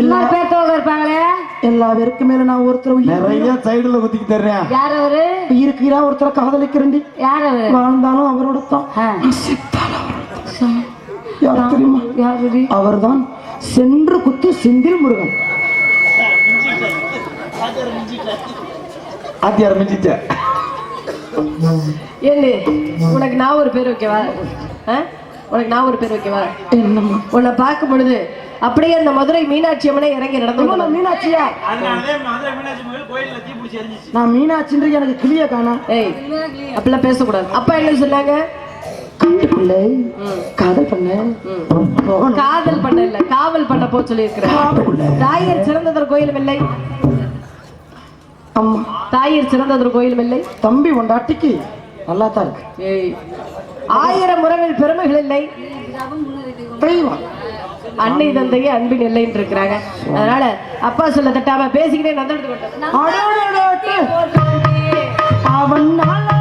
எல்லா பேர்த்தவங்க இருப்பாங்களே? எல்லா பேருக்கு மேல நான் ஒருத்தர் உயிர் நிறைய சைடுல குத்திக்கு தர்றேன். யார் அவரு இருக்கிறா ஒருத்தரை காதலிக்கிறேன் யார் அவரு வாழ்ந்தாலும் அவரோட தான். யார் தெரியுமா? யாரு அவர்தான் சென்று குத்து செந்தில் முருகன். ஆத்தியார் மிஞ்சிச்ச? ஏன்னு உனக்கு நான் ஒரு பேர் வைக்கவா? ஆ? உனக்கு நான் ஒரு பேர் வைக்கவா? என்னம்மா? உன்னை பார்க்கும் பொழுது அப்படியே அந்த மதுரை மீனாட்சி அம்மனை இறங்கி நடந்து நான் மீனாட்சியா? நான் மீனாட்சின்ற எனக்கு கிளிய காணா. ஏய் அப்படிலாம் பேசக்கூடாது. அப்பா என்ன சொன்னாங்க? காதல் பண்ண. காதல் பண்ண இல்ல காவல் பண்ண போ சொல்லியிருக்கிறேன் காட்டுக்குள்ள தாயர் சிறந்ததொரு கோயிலும் இல்லை. அம்மா. தாயர் சிறந்ததொரு கோயிலும் இல்லை. தம்பி ஒண்டாட்டிக்கு நல்லா தான் இருக்கு. ஏய் ஆயிரம் முறைகள் பெருமைகள் இல்லை. தெய்வம். அன்னை தந்தையே அன்பின் இல்லைன்னு இருக்கிறாங்க அதனால அப்பா சொல்ல தட்டாம பேசிக்கிட்டே அடடடடே. அவன் நாளாறு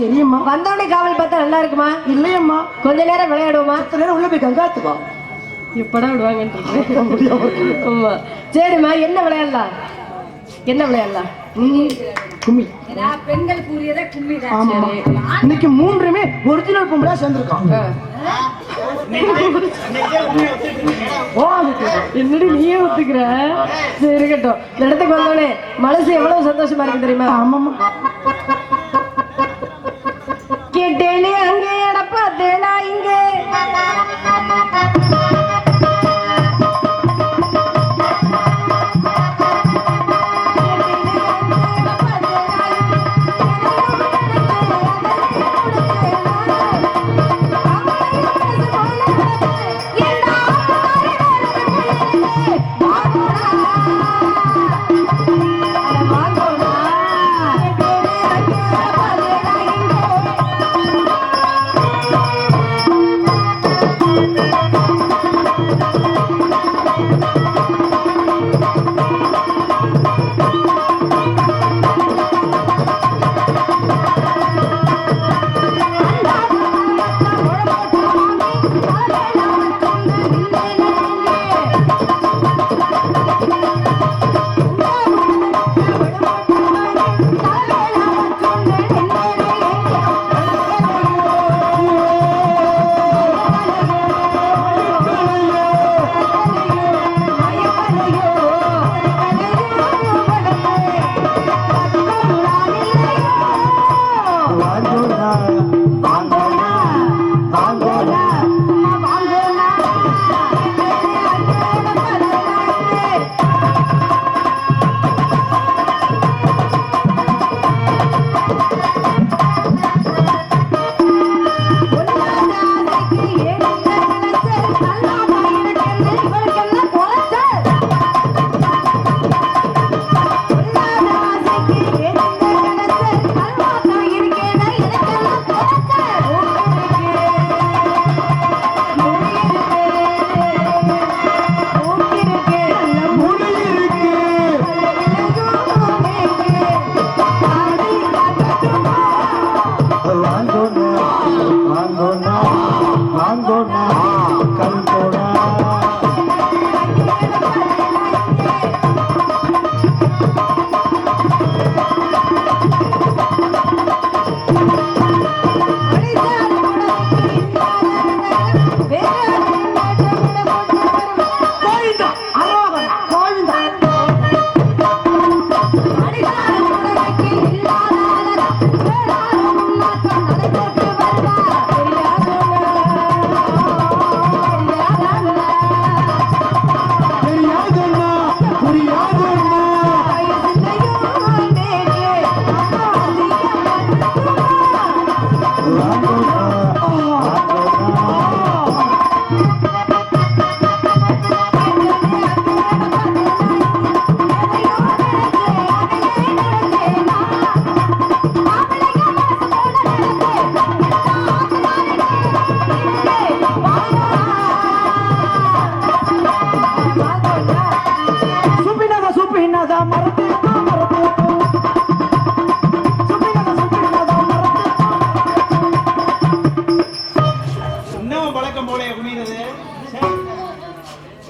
சரியம்மா. வந்தோடனே காவல் பார்த்தா நல்லா இருக்குமா? இல்லையம்மா. கொஞ்ச நேரம் விளையாடுவோமா? பத்து நேரம் உள்ள போய் கங்காத்துவா எப்படா விடுவாங்கன்னு. ஆமா. சரிம்மா என்ன விளையாடலாம்? என்ன விளையாடலாம்? கும்மி. பெண்கள் கூறியதே கும்மிதான். ஆமா இன்னைக்கு மூன்றுமே ஒரிஜினல் பொம்பளையா சேர்ந்திருக்கான். ஓ என்னடி நீயே ஒத்துக்கிற? சரி இருக்கட்டும். இந்த இடத்துக்கு வந்தோடனே மனசு எவ்வளவு சந்தோஷமா இருக்கு தெரியுமா? ஆமாம்மா. கேட்டேனே அங்கே எட பார்த்தேனா இங்கே? Obrigado.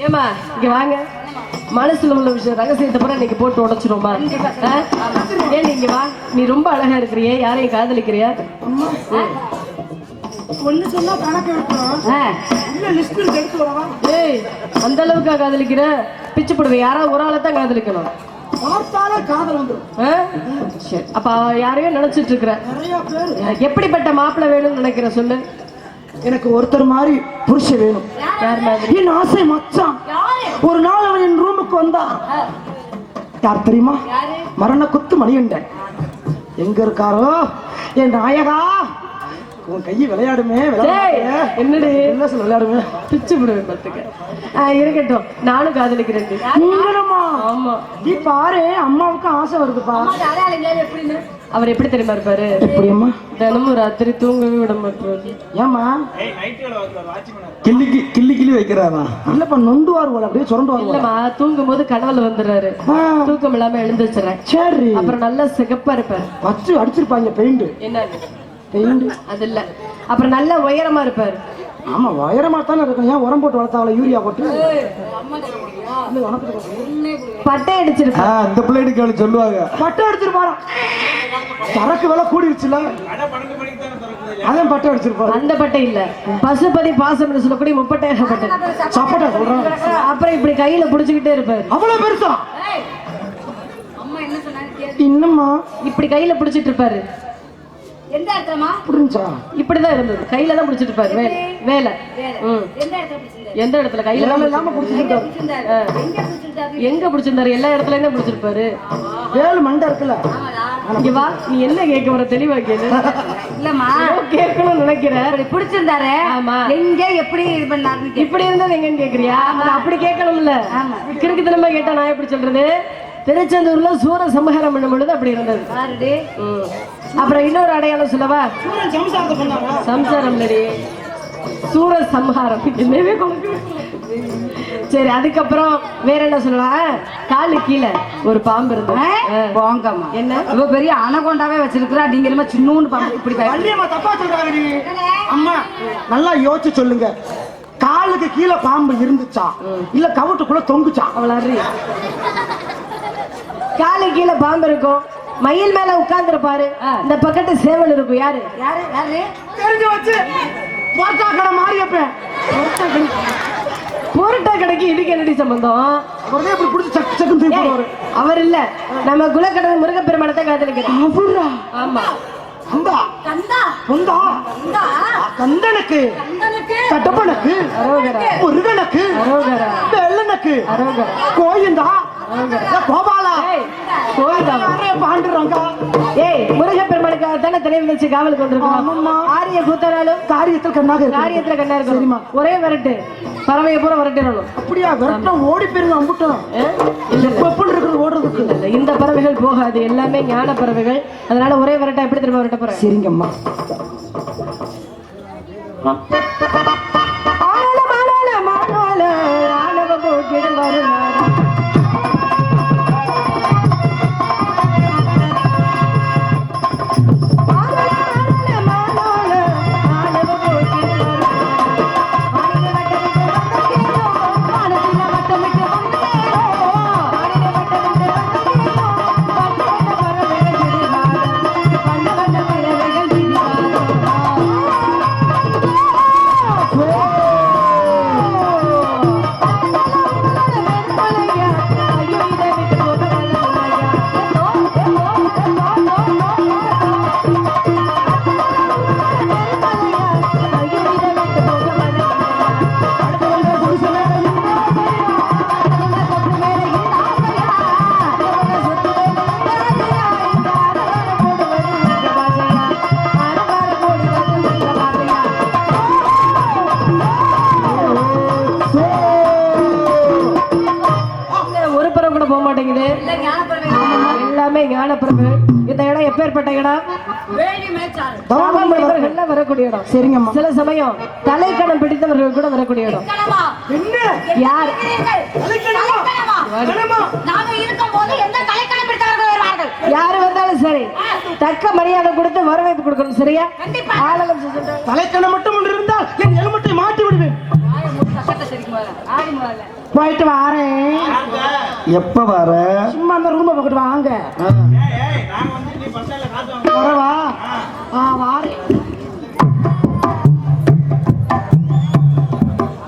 ஏமா இங்க வாங்க. மனசுல உள்ள விஷயம் ரகசியத்தை பூரா இன்னைக்கு போட்டு உடைச்சிருமா ஏன் நீங்க வா? நீ ரொம்ப அழகா இருக்கிறியே யாரையும் காதலிக்கிறியா? ஒண்ணு சொன்னா கணக்கு எடுக்கணும் ஏய் அந்த அளவுக்கா காதலிக்கிற? பிச்சு போடுவேன் யாராவது ஒரு ஆளை தான் காதலிக்கணும். பார்த்தாலே காதல் வந்துடும் ஆ? சரி அப்ப யாரையோ நினைச்சிட்டு இருக்கிற. எப்படிப்பட்ட மாப்பிள்ளை வேணும்னு நினைக்கிற சொல்லு. எனக்கு ஒருத்தர் மாதிரி புருஷன் வேணும். என் ஆசை மச்சான். ஒரு நாள் அவன் என் ரூமுக்கு வந்தான் யார் தெரியுமா? மரண குத்து மணிகண்டன். எங்க இருக்காரோ? என் நாயகா. உன் கையை விளையாடுமே என்னடி? என்ன சொல்ல விளையாடுமே. பிச்சு விடுவேன் பார்த்துக்க. ஆ, இருக்கட்டும். நானும் காதலிக்கிறேன் ஆமா. நீ பாரு அம்மாவுக்கு ஆசை வருதுப்பா. அவர் எப்படி தெரியுமா இருப்பாரு? எப்படியம்மா? தினமும் ராத்திரி தூங்கவே விட மாட்டாரு. ஏம்மா? கிள்ளி கிள்ளி கிள்ளி வைக்கிறாரா? இல்லப்பா நொண்டுவார் போல அப்படியே சுரண்டுவார் போல இல்லம்மா தூங்கும் போது கனவுல வந்துடுறாரு. தூக்கம் இல்லாம எழுந்துச்சுறேன். சரி. அப்புறம் நல்லா சிகப்பா இருப்பாரு. வச்சு அடிச்சிருப்பாங்க பெயிண்ட். என்ன பெயிண்ட். அது இல்ல. அப்புறம் நல்லா உயரமா இருப்பாரு. ஆமா உயரமா தானே இருக்கும். ஏன் உரம் போட்டு வளர்த்தாவல யூரியா போட்டு? பட்டை அடிச்சிருப்பாரு ஆ இந்த பிள்ளைகளுக்கு அவளு சொல்லுவாங்க. பட்டை அடிச்சிருப்பாரா சரக்கு விலை கூடிருச்சுல? அதான் பட்டை அடிச்சிருப்பாரு. அந்த பட்டை இல்ல. பசுபதி பாசம் சொல்லக்கூடிய முப்பட்டை பட்டை. சப்பட்டா சொல்றேன்? அப்புறம் இப்படி கையில புடிச்சுக்கிட்டே இருப்பாரு. அவ்வளவு பெருசா? ஏய், அம்மா என்ன சொன்னாங்க கேளு. இன்னும்மா? இப்படி கையில புடிச்சிட்டு இருப்பாரு. எந்த இடத்துலமா புரிஞ்சா இப்படிதான் இருந்தது. கையில தான் புடிச்சிட்டு இருப்பாரு. வேலை. வேலை. எந்த இடத்துல எந்த இடத்துல? கையில தான் இல்லாம பிடிச்சிருந்தாரு? எங்க எல்லா இடத்துலயும் தான் புடிச்சிருப்பாரு வேலு மண்டை இருக்குல்ல? இங்க வா. நீ என்ன கேட்க வர தெளிவா கேளு. இல்லம்மா. கேட்கணும்னு நினைக்கிறேன். அப்படி பிடிச்சிருந்தாரு. ஆமா. எங்க எப்படி இது. இப்படி இருந்தது எங்கன்னு கேக்குறியா? அப்படி கேட்கணும்ல. கிறுக்கு தினமா கேட்டா நான் எப்படி சொல்றது? திருச்செந்தூர்ல சூர சமகாரம் பண்ணும் பொழுது அப்படி இருந்தது. அப்புறம் இன்னொரு அடையாளம் சொல்லவா? சம்சாரம் சூர சம்ஹாரம். என்னவே சரி அதுக்கப்புறம் வேற என்ன சொல்லலாம் காலு கீழே ஒரு பாம்பு இருந்தது. போங்கம்மா என்ன? இவ பெரிய அனகொண்டாவே வச்சிருக்கிறா நீங்க என்னமோ சின்னூண்டு பாம்பு இப்படி வள்ளியம்மா தப்பா சொல்றாங்க அம்மா நல்லா யோசிச்சு சொல்லுங்க. காலுக்கு கீழே பாம்பு இருந்துச்சா? இல்ல கவுட்டுக்குள்ள தொங்குச்சா? அறி காலு கீழே பாம்பு இருக்கும் மயில் மேல உட்கார்ந்துருப்பாரு இந்த பக்கத்து சேவல் இருக்கும் யாரு? யாரு? யாரு? தெரிஞ்சு வச்சு. போட்டா கடை மாறியப்பேன் போரட்டா கடைக்கு இதுக்கு என்னடி சம்பந்தம்? அவரே இப்படி பிடிச்சி சக்கு சக்குன்னு தூக்கி ஏய், போடுவாரு அவர் இல்ல. நம்ம குலக்கடல் முருகப்பெருமானத்தை காதலிக்கிறோம் அவரா? ஆமா. அந்தா கந்தா. வந்தா கந்தா. கந்தனுக்கு. கந்தனுக்கு. கட்டப்பனுக்கு. முருகனுக்கு. அரோகரா. வெள்ளனுக்கு அரோகரா. கோயந்தா கோபாலா. ஏய் பாண்டுறாங்க ஏய் முருகப்பெருமானுக்காக தானே வச்சு காவலுக்கு வந்திருக்கோம். ஆரிய காரியத்தில் கண்ணாக இருக்கு காரியத்துல கண்ணா இருக்கும் ஒரே விரட்டு. பறவையை பூரா விரட்டிடணும். அப்படியா? விரட்டம் ஓடி போயிருங்க அம்புட்டும். எப்படி இருக்கிறது ஓடுறதுக்கு. இல்ல, இல்ல. இந்த பறவைகள் போகாது. எல்லாமே ஞான பறவைகள். அதனால ஒரே விரட்டா எப்படி திரும்ப விரட்ட போறேன்? சரிங்கம்மா. போக மாட்டேங்குது எல்லாமே ஞானப்பிரபு இந்த இடம் எப்பேற்பட்ட இடம்? மனிதர்கள்லாம் வரக்கூடிய இடம். சரிங்கம்மா சில சமயம் தலைக்கணம் பிடித்தவர்கள் கூட வரக்கூடிய இடம். கணவா என்ன? யார்? போது சரி. தக்க மரியாதை கொடுத்து வரவேற்பு கொடுக்கணும் சரியா. தலைக்கணம் மட்டும் ஒன்று இருந்தால் போயிட்டு வாரேன் எப்ப வர? சும்மா அந்த ரூம் பக்கத்து வாங்க. வரவா ஆ. வாரேன்